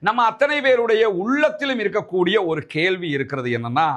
நம்ம அத்தனை பேருடைய உள்ளத்திலும் இருக்கக்கூடிய ஒரு கேள்வி இருக்கிறது என்னன்னா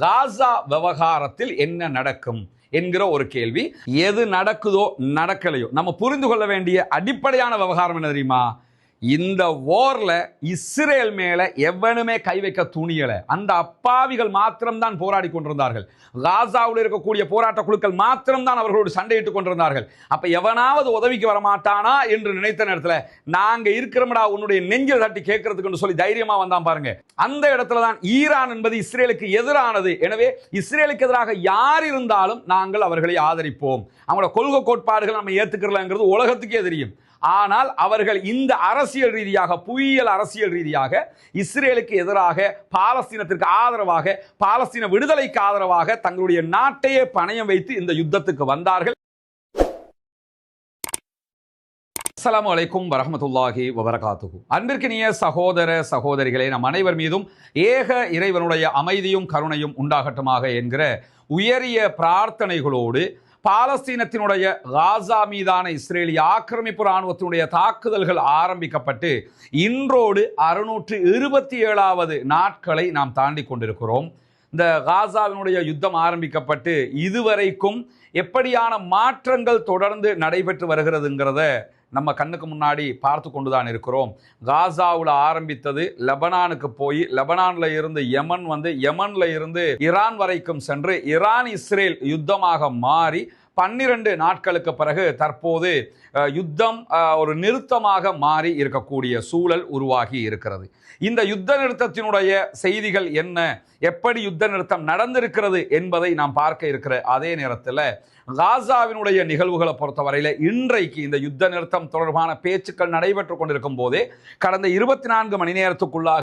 காசா விவகாரத்தில் என்ன நடக்கும் என்கிற ஒரு கேள்வி. எது நடக்குதோ நடக்கலையோ நம்ம புரிந்து கொள்ள வேண்டிய அடிப்படையான விவகாரம் என்ன தெரியுமா? இந்த ஓரில் இஸ்ரேல் மேலே எவனுமே கை வைக்க துணியலை? அந்த அப்பாவிகள் மாத்திரம்தான் போராடி கொண்டிருந்தார்கள். காசாவில் இருக்கக்கூடிய போராட்ட குழுக்கள் மாத்திரம்தான் அவர்களோடு சண்டையிட்டு கொண்டிருந்தார்கள். அப்போ எவனாவது உதவிக்கு வரமாட்டானா என்று நினைத்த நேரத்தில் நாங்கள் இருக்கிறோம்டா உன்னுடைய நெஞ்சில் தட்டி கேட்கறதுக்குன்னு சொல்லி தைரியமாக வந்தான் பாருங்க. அந்த இடத்துல தான் ஈரான் என்பது இஸ்ரேலுக்கு எதிரானது. எனவே இஸ்ரேலுக்கு எதிராக யார் இருந்தாலும் நாங்கள் அவர்களை ஆதரிப்போம். அவங்களோட கொள்கை கோட்பாடுகள் நம்ம ஏற்றுக்கிறலங்கிறது உலகத்துக்கே தெரியும். ஆனால் அவர்கள் இந்த அரசியல் ரீதியாக புவியியல் அரசியல் ரீதியாக இஸ்ரேலுக்கு எதிராக பாலஸ்தீனத்திற்கு ஆதரவாக பாலஸ்தீன விடுதலைக்கு ஆதரவாக தங்களுடைய நாட்டையே பணயம் வைத்து இந்த யுத்தத்துக்கு வந்தார்கள். அஸ்லாம் வலைக்கும் வரமத்துல்லாஹி வபரகாத்துகு அன்பிற்கினிய சகோதர சகோதரிகளே நம் அனைவர் மீதும் ஏக இறைவனுடைய அமைதியும் கருணையும் உண்டாகட்டுமாக என்கிற உயரிய பிரார்த்தனைகளோடு பாலஸ்தீனத்தினுடைய காசா மீதான இஸ்ரேலிய ஆக்கிரமிப்பு இராணுவத்தினுடைய தாக்குதல்கள் ஆரம்பிக்கப்பட்டு இன்றோடு அறுநூற்று இருபத்தி ஏழாவது நாட்களை நாம் தாண்டி கொண்டிருக்கிறோம். இந்த காசாவினுடைய யுத்தம் ஆரம்பிக்கப்பட்டு இதுவரைக்கும் எப்படியான மாற்றங்கள் தொடர்ந்து நடைபெற்று வருகிறதுங்கிறத நம்ம கண்ணுக்கு முன்னாடி பார்த்து கொண்டு தான் இருக்கிறோம். காசாவில் ஆரம்பித்தது லெபனானுக்கு போய் லெபனானில் இருந்து யமன் வந்து யமனில் இருந்து ஈரான் வரைக்கும் சென்று ஈரான் இஸ்ரேல் யுத்தமாக மாறி பன்னிரண்டு நாட்களுக்கு பிறகு தற்போது யுத்தம் ஒரு நிறுத்தமாக மாறி இருக்கக்கூடிய சூழல் உருவாகி இருக்கிறது. இந்த யுத்த நிறுத்தத்தினுடைய செய்திகள் என்ன? எப்படி யுத்த நிறுத்தம் நடந்திருக்கிறது என்பதை நாம் பார்க்க இருக்கிற அதே நேரத்தில் காசாவினுடைய நிகழ்வுகளை பொறுத்தவரையில் இன்றைக்கு இந்த யுத்த நிறுத்தம் தொடர்பான பேச்சுக்கள் நடைபெற்று கொண்டிருக்கும் போதே கடந்த இருபத்தி நான்கு மணி நேரத்துக்குள்ளாக